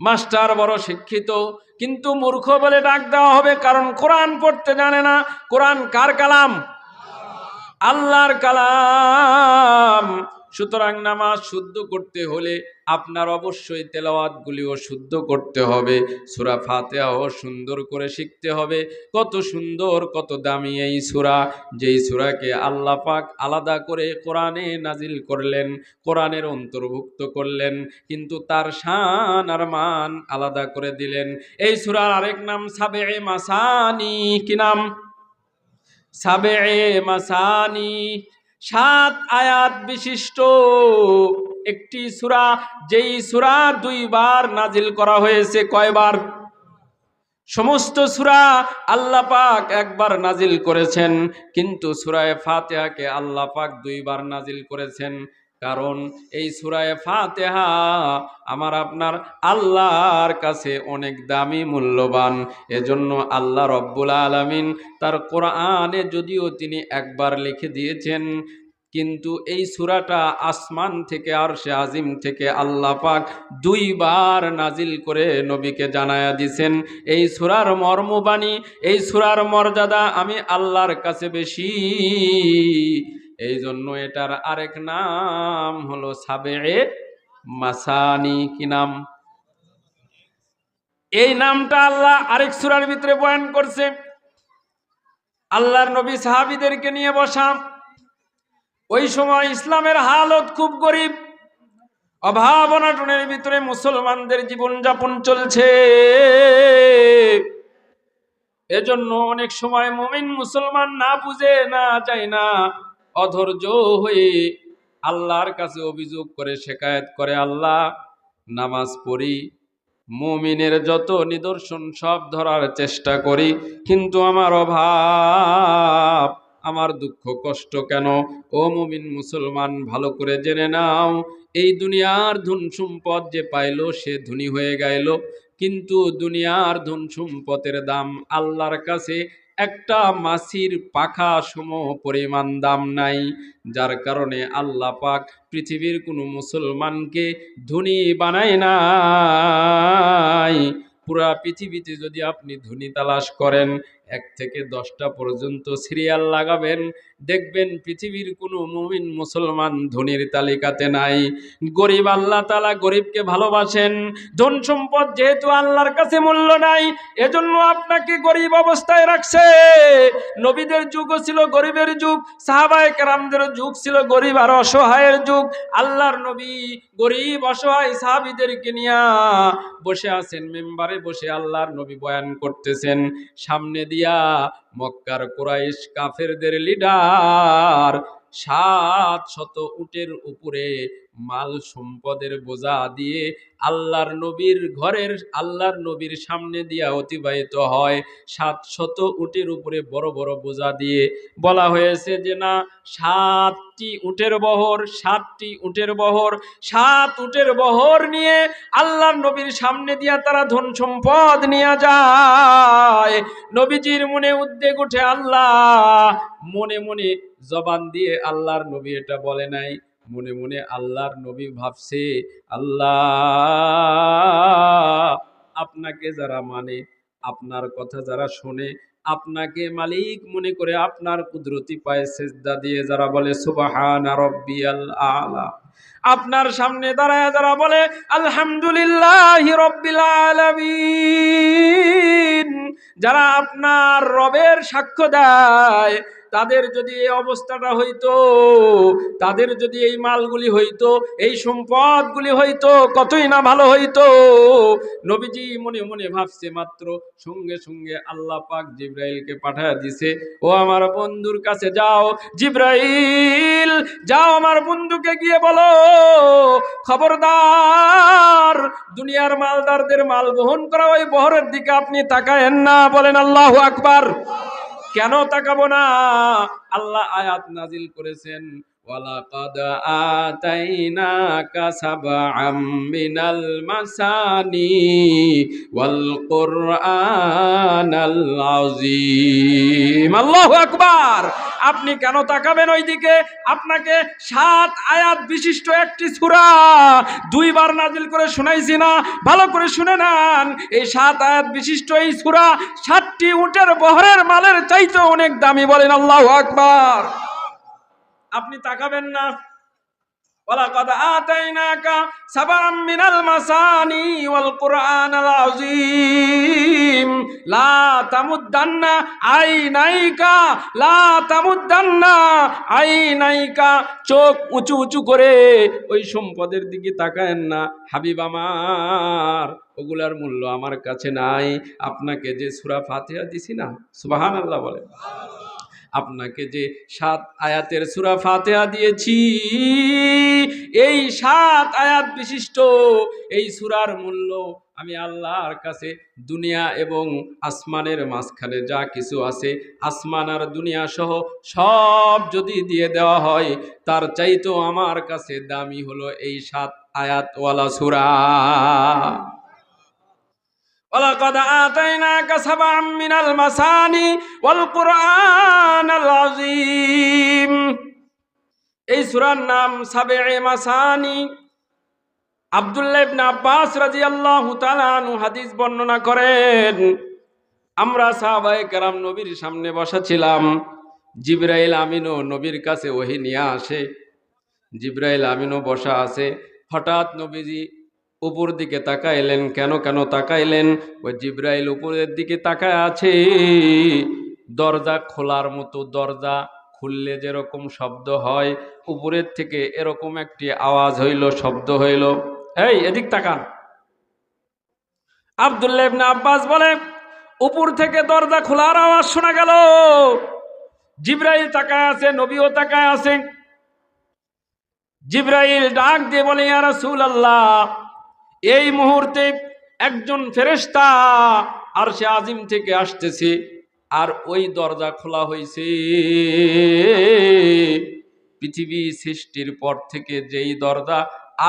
Master বড় শিক্ষিত, কিন্তু মূর্খ বলে ডাক দেওয়া হবে কারণ কোরআন পড়তে জানে না। কোরআন কার কালাম? আল্লাহর কালাম। সুতরাং নামাজ শুদ্ধ করতে হলে আপনার অবশ্যই তেলাওয়াতগুলিও শুদ্ধ করতে হবে। সুরা ফাতেহাও সুন্দর করে শিখতে হবে। কত সুন্দর, কত দামি এই সুরা, যেই সুরাকে আল্লাহ পাক আলাদা করে কোরআনে নাজিল করলেন, কোরআনের অন্তর্ভুক্ত করলেন, কিন্তু তার শান আর মান আলাদা করে দিলেন। এই সুরার আরেক নাম সাবে মাসানি, কি নাম? সাবে মাসানি। সাত আয়াত বিশিষ্ট একটি সুরা, যেই সুরা দুইবার নাজিল করা হয়েছে কয়বার? সমস্ত সুরা আল্লাহ পাক একবার নাজিল করেছেন, কিন্তু সুরায় ফাতেহাকে আল্লাহ পাক দুইবার নাজিল করেছেন। কারণ এই সুরায় ফাতেহা আমার আপনার আল্লাহর কাছে অনেক দামি, মূল্যবান। এজন্য আল্লাহ রব্বুল আলামিন তার কোরআনে যদিও তিনি একবার লিখে দিয়েছেন, কিন্তু এই সুরাটা আসমান থেকে আর সে আজিম থেকে আল্লাহ পাক দুইবার নাজিল করে নবীকে জানায়া দিছেন, এই সুরার মর্মবাণী, এই সুরার মর্যাদা আমি আল্লাহর কাছে বেশি। এই জন্য এটার আরেক নাম হলো সাবে মাসানি, কি নাম? এই নামটা আল্লাহ আরেক সুরার ভিতরে বয়ান করছে। আল্লাহর নবী সাহাবিদেরকে নিয়ে বসা। ওই সময় ইসলামের হালত খুব গরিব। অভাব অনাটনের ভিতরে মুসলমানদের জীবনযাপন চলছে। এজন্য অনেক সময় মুমিন মুসলমান না বুঝে, না চায় না। অধৈর্য হয়ে আল্লাহর কাছে অভিযোগ করে শেকায়ত করে আল্লাহ। নামাজ পড়ি, মুমিনের যত নিদর্শন সব ধরার চেষ্টা করি, কিন্তু আমার অভাব, আমার দুঃখ, কষ্ট কেন? ও মুমিন মুসলমান, ভালো করে জেনে নাও, এই দুনিয়ার ধন সম্পদ যে পাইলো সে ধনী হয়ে গেল, কিন্তু দুনিয়ার ধন সম্পদের দাম আল্লাহর কাছে একটা মাছির পাখা সম পরিমাণ দাম নাই, যার কারণে আল্লাহ পাক পৃথিবীর কোনো মুসলমানকে ধনী বানায় নাই। পুরা পৃথিবীতে যদি আপনি ধনী তালাশ করেন এক থেকে দশটা পর্যন্ত সিরিয়াল লাগাবেন। দেখবেন পৃথিবীর কোনো মুমিন মুসলমান ধনীর তালিকাতে নাই। গরিব আল্লাহ তালা গরিবকে ভালোবাসেন। ধন সম্পদ যেহেতু আল্লাহর কাছে মূল্য নাই, এজন্য আপনাকে গরিব অবস্থায় রাখছে। নবীদের যুগও ছিল গরিবের যুগ, সাহাবায় কেরামদের যুগ ছিল গরিব আর অসহায়ের যুগ। আল্লাহর নবী গরিব, অসহায় সাহাবিদেরকে নিয়ে বসে আছেন, মেম্বারে বসে আল্লাহর নবী বয়ান করতেছেন। সামনে দিয়া মক্কার কুরাইশ কাফেরদের লিডার সাত শত উটের উপরে মাল সম্পদের বোঝা দিয়ে আল্লাহর নবীর ঘরের, আল্লাহর নবীর সামনে দিয়া অতিবাহিত হয়। সাত শত উটের উপরে বড় বড় বোঝা দিয়ে বলা হয়েছে যে, না, সাতটি উটের বহর, সাতটি উটের বহর, সাত উটের বহর নিয়ে আল্লাহর নবীর সামনে দিয়া তারা ধন সম্পদ নিয়ে যায়। নবীজির মনে উদ্বেগ উঠে আল্লাহ মনে মনে জবান দিয়ে আল্লাহর নবী এটা বলে নাই। মনে মনে আল্লাহর নবী ভাবছে, আল্লাহ, আপনাকে যারা মানে আপনার কথা যারা শোনে, আপনাকে মালিক মনে করে আপনার কুদরতি পায়ে সেজদা দিয়ে যারা বলে, সুবাহান রব্বিয়াল আলা। আপনার সামনে দাঁড়ায় যারা বলে, আলহামদুলিল্লাহ যারা আপনার রবের সাক্ষ্য দেয়, তাদের যদি এই অবস্থাটা হইতো, তাদের যদি এই মালগুলি হইতো, এই সম্পদগুলি হইতো, কতই না ভালো হইতো। নবীজি মনে মনে ভাবছে মাত্র, সঙ্গে সঙ্গে আল্লাহ পাক জিব্রাইলকে পাঠায় দিছে, ও আমার বন্ধুর কাছে যাও, জিব্রাইল, যাও আমার বন্ধুকে গিয়ে বলো খবরদার, দুনিয়ার মালদারদের মাল বহন করা ওই বহরের দিকে আপনি তাকায়েন না, বলেন আল্লাহ আকবার। কেন তাকাবো না? আল্লাহ আয়াত নাজিল করেছেন আতাইনাকা সাবআম মিনাল মাসানি ওয়াল কুরআনাল আযীম। আল্লাহু আকবার। আপনি কেন তাকাবেন ওইদিকে? আপনাকে সাত আয়াত বিশিষ্ট একটি সুরা দুইবার নাজিল করে শুনাইছি না, ভালো করে শুনে নেন। এই সাত আয়াত বিশিষ্ট এই সুরা সাতটি উটের বহরের মালের চাইতে অনেক দামি বলেন আল্লাহ আকবার। আপনি তাকাবেন না ولقد آتيناك سبعا من المثاني والقرآن العظيم لا تمدن عينيك لا تمدن عينيك চোখ উঁচু উঁচু করে ওই সম্পদের দিকে তাকায়েন না হাবিব আমার ওগুলার মূল্য আমার কাছে নাই আপনাকে যে সূরা ফাতিহা দিছি না সুবহানাল্লাহ বলে আপনাকে যে সাত আয়াতের সুরা ফাতেহা দিয়েছি, এই সাত আয়াত বিশিষ্ট এই সুরার মূল্য আমি আল্লাহর কাছে দুনিয়া এবং আসমানের মাঝখানে যা কিছু আছে, আসমান আর দুনিয়া সহ সব যদি দিয়ে দেওয়া হয়, তার চাইতো আমার কাছে দামি হলো এই সাত আয়াতওয়ালা সুরা। ولقد آتيناك سبعا من المثاني والقرآن العظيم এই সূরার নাম সাবে মাসানি আব্দুল্লাহ ইবনে আব্বাস রাদিয়াল্লাহু তাআলা আনহু হাদিস বর্ণনা করেন আমরা সাহাবায়ে কেরাম নবীর সামনে বসা ছিলাম জিব্রাইল আমিনও নবীর কাছে ওহি নিয়ে আসে জিব্রাইল আমিনও বসা আছে হঠাৎ নবীজি উপর দিকে তাকাইলেন, কেন কেন তাকাইলেন? ওই জিব্রাইল উপরের দিকে তাকায় আছে। দরজা খোলার মতো দরজা খুললে যেরকম শব্দ হয়, উপরের থেকে এরকম একটি আওয়াজ হইল, শব্দ হইল। এই, এদিক তাকান। আব্দুল্লাহ ইবনে আব্বাস বলে, উপর থেকে দরজা খোলার আওয়াজ শোনা গেল। জিব্রাইল তাকায় আছে, নবীও তাকায় আছে। জিব্রাইল ডাক দিয়ে বলে, ইয়া রাসূলুল্লাহ এই মুহূর্তে একজন ফেরেশতা আর সে আজিম থেকে আসতেছে আর ওই দরজা খোলা হয়েছে পৃথিবী সৃষ্টির পর থেকে যেই দরজা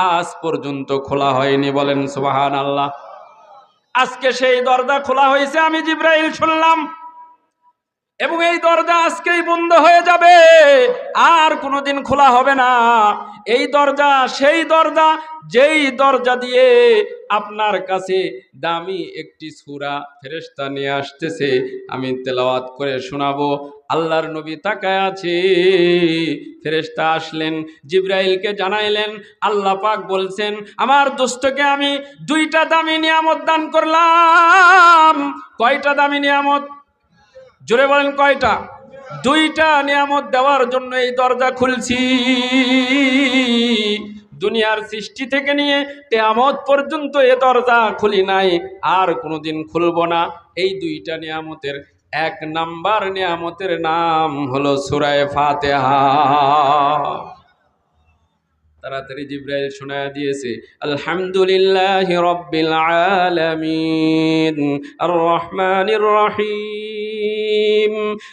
আজ পর্যন্ত খোলা হয়নি বলেন সুবাহান আল্লাহ আজকে সেই দরজা খোলা হয়েছে আমি জিব্রাইল শুনলাম। এবং এই দরজা আজকেই বন্ধ হয়ে যাবে। আর কোনোদিন খোলা হবে না। এই দরজা, সেই দরজা, যেই দরজা দিয়ে আপনার কাছে দামি একটি সুরা ফেরেশতা নিয়ে আসতেছে, আমি তেলাওয়াত করে শোনাবো। আল্লাহর নবী তাকায় আছে। ফেরেশতা আসলেন, জিব্রাইলকে জানাইলেন, আল্লাহ পাক বলছেন, আমার দোস্তকে আমি দুইটা দামি নিয়ামত দান করলাম। কয়টা দামি নিয়ামত? জোরে বলেন কয়টা? দুইটা নিয়ামত দেওয়ার জন্য এই দরজা খুলছি। দুনিয়ার সৃষ্টি থেকে নিয়ে কেয়ামত পর্যন্ত এ দরজা খুলি নাই, আর কোনোদিন খুলব না। এই দুইটা নিয়ামতের এক নাম্বার নিয়ামতের নাম হলো সুরায় ফাতেহা। তাড়াতাড়ি জিব্রাইল শোনায় দিয়েছে, আলহামদুলিল্লাহ রব্বিল আলামিন আর রহমানির রহিম।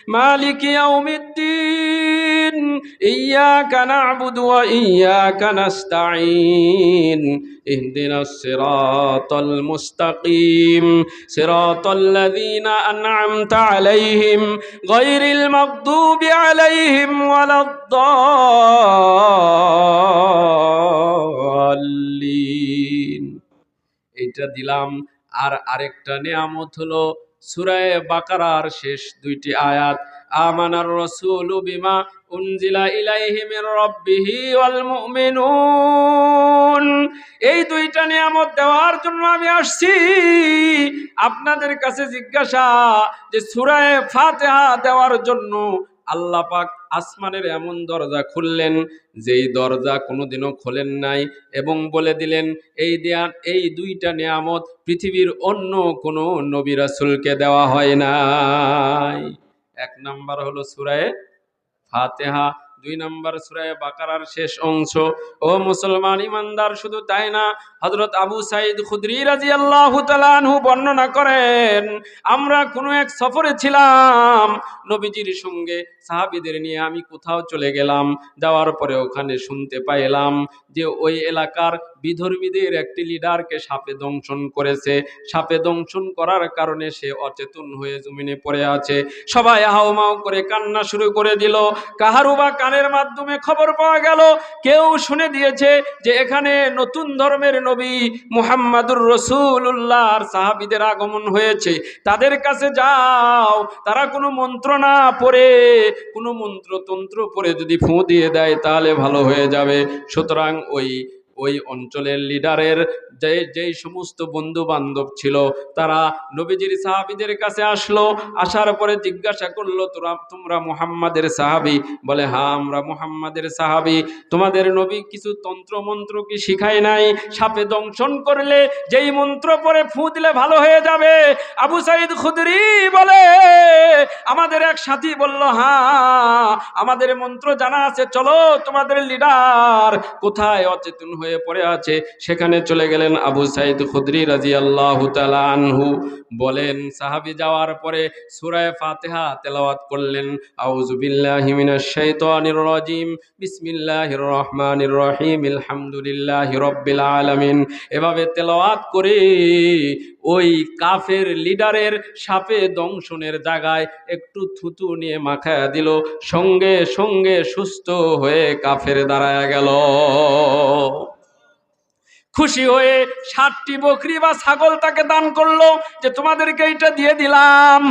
মালিক ইয়াউমিদ্দিন ইয়াকা না'বুদু ওয়া ইয়াকা নাস্তাঈন اهدنا الصراط المستقيم صراط الذين أنعمت عليهم غير المغضوب عليهم ولا الضالين এইটা দিলাম আর আরেকটা নিয়ামত হলো সুরায় বাকারার শেষ দুইটি আয়াত, আমানার রসুল বিমা উনজিলা ইলাইহি মির রব্বিহি ওয়াল মুমিনুন। এই দুইটা নিয়ামত দেওয়ার জন্য আমি আসছি। আপনাদের কাছে জিজ্ঞাসা যে সুরায় ফাতিহা দেওয়ার জন্য আল্লাহ পাক আসমানের এমন দরজা খুললেন, যেই দরজা কোনোদিনও খোলেন নাই এবং বলে দিলেন, এই দেয়া, এই দুইটা নিয়ামত পৃথিবীর অন্য কোনো নবী রাসুলকে দেওয়া হয় নাই। এক নাম্বার হলো সুরায় ফাতেহা দুই নম্বর সুরায় বাকারার শেষ অংশ। ও মুসলমান ইমানদার, শুধু তাই না হজরত আবু সাইদ খুদরি রাজি আল্লাহ বর্ণনা করেন, আমরা কোনো এক সফরে ছিলাম, নবীজির সঙ্গে সাহাবিদের নিয়ে আমি কোথাও চলে গেলাম, যাওয়ার পরে ওখানে শুনতে পাইলাম যে ওই এলাকার বিধর্মীদের একটি লিডারকে সাপে দংশন করেছে। সাপে দংশন করার কারণে সে অচেতন হয়ে জমিনে পড়ে আছে। সবাই হাওমাও করে কান্না শুরু করে দিল। কাহারু বা কানের মাধ্যমে খবর পাওয়া গেল। কেউ শুনে দিয়েছে যে এখানে নতুন ধর্মের নবী মুহাম্মাদুর রসুল্লাহর সাহাবিদের আগমন হয়েছে। তাদের কাছে যাও, তারা কোনো মন্ত্র না পড়ে, কোনো মন্ত্রতন্ত্র পরে যদি ফু দিয়ে দেয় তাহলে ভালো হয়ে যাবে। সুতরাং ওই ওই অঞ্চলের লিডারের যে যেই সমস্ত বন্ধু বান্ধব ছিল, তারা নবীজির সাহাবিদের কাছে আসলো, আসার পরে জিজ্ঞাসা করল, তোরা, তোমরা মুহাম্মাদের সাহাবি? বলে হ্যাঁ আমরা মুহাম্মাদের সাহাবি। তোমাদের নবী কিছু তন্ত্র মন্ত্র কি শিখায় নাই? সাপে দংশন করলে যেই মন্ত্র পরে ফু দিলে ভালো হয়ে যাবে। আবু সাইদ খুদরি বলে, আমাদের এক সাথী বলল হ্যাঁ আমাদের মন্ত্র জানা আছে, চলো তোমাদের লিডার কোথায় অচেতন হয়ে পড়ে আছে, সেখানে চলে গেলেন আবু সাইদ খুদরি রাজি আল্লাহ আনহু। বলেন, সাহাবি যাওয়ার পরে সুরায় ফাতেহা তেলাওয়াত করলেন। আউযু বিল্লাহি মিনাশ শাইতানির রাজিম। বিসমিল্লাহির রহমানির রহিম। আলহামদুলিল্লাহি রাব্বিল আলামিন। এভাবে তেলাওয়াত করে ওই কাফের লিডারের সাপে দংশনের জায়গায় একটু থুতু নিয়ে মাখায়া দিল। সঙ্গে সঙ্গে সুস্থ হয়ে কাফের দাঁড়ায় গেল। খুশি হয়ে ষাটটি বকরি বা ছাগল তাকে দান করল যে তোমাদেরকে এইটা দিয়ে দিলাম।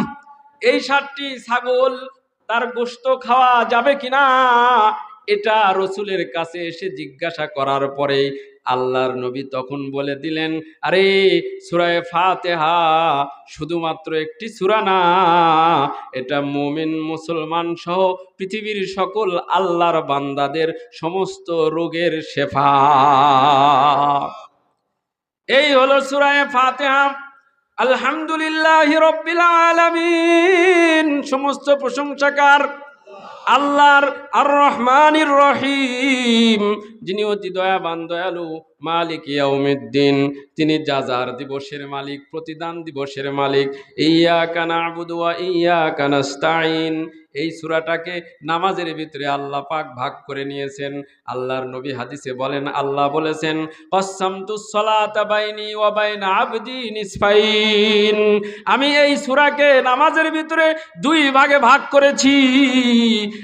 এই ষাটটি ছাগল তার গোস্ত খাওয়া যাবে কিনা, এটা রসুলের কাছে এসে জিজ্ঞাসা করার পরে আল্লাহর নবী তখন বলে দিলেন, আরে সুরায় ফাতেহা শুধুমাত্র একটি সুরা না, এটা মুমিন, মুসলমান সহ পৃথিবীর সকল আল্লাহর বান্দাদের সমস্ত রোগের শেফা। এই হলো সুরায় ফাতেহা। আলহামদুলিল্লাহ রব্বিল আলামিন। সমস্ত প্রশংসাকার আল্লাহর আর রহমানির রহিম, যিনি অতি দয়াবান, দয়ালু, মালিক ইয়াউমিদ্দিন, তিনি যাজার দিবসের মালিক, প্রতিদান দিবসের মালিক ইয়া কানা আবুদু ইয়া কানাস্তাইন এই সুরাটাকে নামাজের ভিতরে আল্লাহ পাক ভাগ করে নিয়েছেন। আল্লাহর নবী হাদিসে বলেন, আল্লাহ বলেছেন আমি এই সুরাকে নামাজের ভিতরে দুই ভাগে ভাগ করেছি।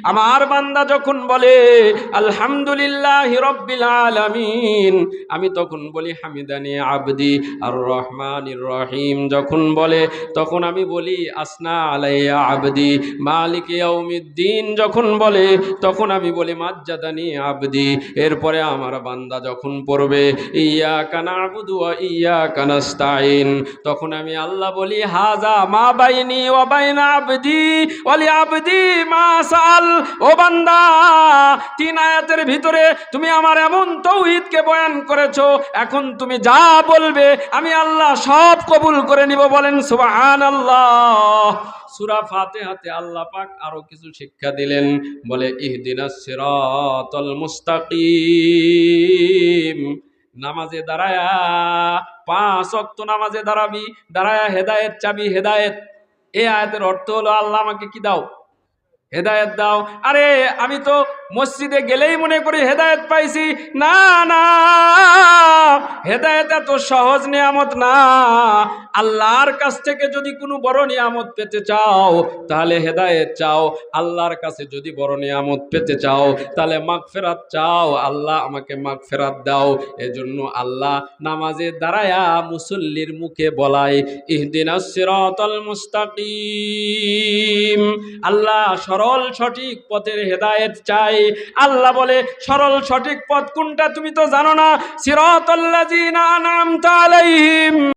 আমার বান্দা যখন বলে, আলহামদুলিল্লাহ রব্বিল আলামিন, আমি তখন বলি, হামিদানি আবদি আর রহমান রহিম। যখন বলে, তখন আমি বলি, আসনা আলাইয়া আবদি, মালিক ইয়াউমিদ্দিন যখন বলে, তখন আমি বলি মাজ্জাদানি আবদি। এরপরে আমার বান্দা যখন পড়বে ইয়া কানা আবুদু ইয়া কানাস্তাইন তখন আমি আল্লাহ বলি, হাজা মা বাইনি ও বাইনা আবদি ওয়ালি আবদি মা সাল ও বান্দা, তিন আয়াতের ভিতরে তুমি আমার এমন তৌহিদকে বয়ান করেছ, এখন তুমি যা বলবে, আমি আল্লাহ সব কবুল করে নিব বলেন সুবহানাল্লাহ। সূরা ফাতিহাতে আল্লাহ পাক আরও কিছু শিক্ষা দিলেন। বলে, ইহদিনা সিরাতাল মুস্তাকিম। নামাজে দাঁড়ায়া, পাঁচ অক্ত নামাজে দাঁড়াবি, দাঁড়ায়া, হেদায়েত চাবি, হেদায়েত। এ আয়াতের অর্থ হলো, আল্লাহ আমাকে কি দাও? হেদায়েত দাও। আরে, আমি তো মসজিদে গেলেই মনে করি হেদায়েত পাইছি। না না, হেদায়েত এত সহজ নিয়ামত না। আল্লাহর কাছ থেকে যদি কোনো বড় নিয়ামত পেতে চাও, তাহলে হেদায়েত চাও। আল্লাহর কাছে যদি বড় নিয়ামত পেতে চাও, তাহলে মাগফেরাত চাও। আল্লাহ আমাকে মাগফেরাত দাও। এজন্য আল্লাহ নামাজে দাঁড়ায়া মুসল্লির মুখে বলায় ইহদিনাস সিরাতাল মুস্তাকিম। আল্লাহ সরল সঠিক পথের হেদায়েত চাই। আল্লাহ বলে সরল সঠিক পথ কোনটা তুমি তো জানো না? সিরাতাল্লাযিনা আনআমতা আলাইহিম।